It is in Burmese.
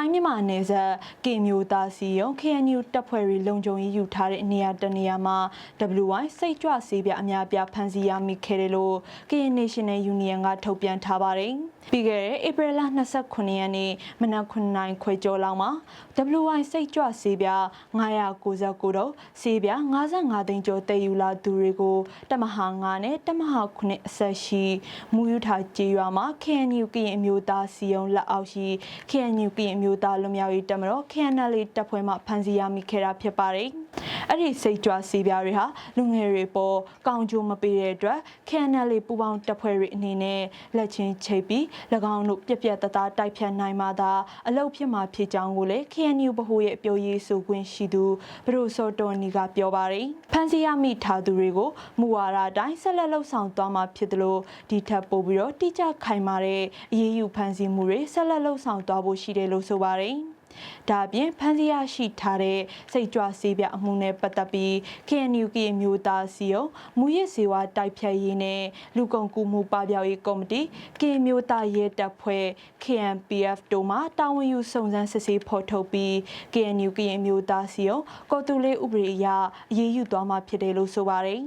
ထိုင်းမြန်မာနယ်စပ်ကေမျိုးသားစီယုံ KNU တပ်ဖွဲ့တွေလုံခြုံရေးယူထားတဲ့နေရာတစ်နေရာမှာ WY စိတ်ကြွဆေးပြအများပြားဖမ်းဆီးရမိခဲ့တယ်လို့ KN National Union ကထုတ်ပြန်ထားပါတယ်။ပြီးခဲ့တဲ့ဧပြီလ29ရက်နေ့မနက်9:00နာရီခွဲကျော်လောက်မှာ WY စိတ်ကြွဆေးပြ999တော့ဆေးပြ55သိန်းကျော်တည်ယူလာသူတွေကိုတမဟာ9နဲ့တမဟာ9အဆက်ရှိမူယူထားကြေးရွာမှာ KNU ကရင်အမျိုးသားစီယုံလက်အောက်ရှိ KNU ကရင်အမျိုးသားလွတ်မြောက်ရေးတပ်မတော် KNL တပ်ဖွဲ့မှဖမ်းဆီးရမိခဲ့တာဖြစ်ပါတယ်။ အဲ့ဒီစိတ်ကြွဆေးပြားတွေဟာလူငယ်တွေပေါ်ကောင်းကျိုးမပေးတဲ့အတွက် KNL ပူပေါင်းတပ်ဖွဲ့တွေအနေနဲ့လက်ချင်းချိတ်ပြီး၎င်းတို့ပြက်ပြက်တသားတိုက်ဖြတ်နိုင်မှသာအလုတ်ဖြစ်မှာဖြစ်ကြောင်းကိုလည်း KNU ဗဟိုရဲ့အပြောရေးဆိုခွင့်ရှိသူဘရိုစောတော်နီကပြောပါတယ်။ဖမ်းဆီးရမိထားသူတွေကိုမူဝါဒအတိုင်းဆက်လက်လှုပ်ဆောင်သွားမှာဖြစ်တယ်လို့ဒီထက်ပိုပြီးတော့တိကျခိုင်မာတဲ့အရေးယူဖမ်းဆီးမှုတွေဆက်လက်လှုပ်ဆောင်သွားဖို့ရှိတယ်လို့ဆိုပါတယ်။ ဒါအပြင်ဖန်စီရရှိထားတဲ့စိတ်ကြွဆေးပြအမှုနဲ့ပတ်သက်ပြီး KNU ကမျိုးသားစီယုံမူရစ်စေဝါတိုက်ဖြတ်ရေးနဲ့လူကုန်ကူးမှုပပျောက်ရေးကော်မတီ K မျိုးသားရဲတပ်ဖွဲ့ KNPF တို့မှတာဝန်ယူစုံစမ်းစစ်ဆေးဖော်ထုတ်ပြီး KNU ကမျိုးသားစီယုံကော်တူလေးဥပဒေအရအရေးယူသွားမှာဖြစ်တယ်လို့ဆိုပါတယ်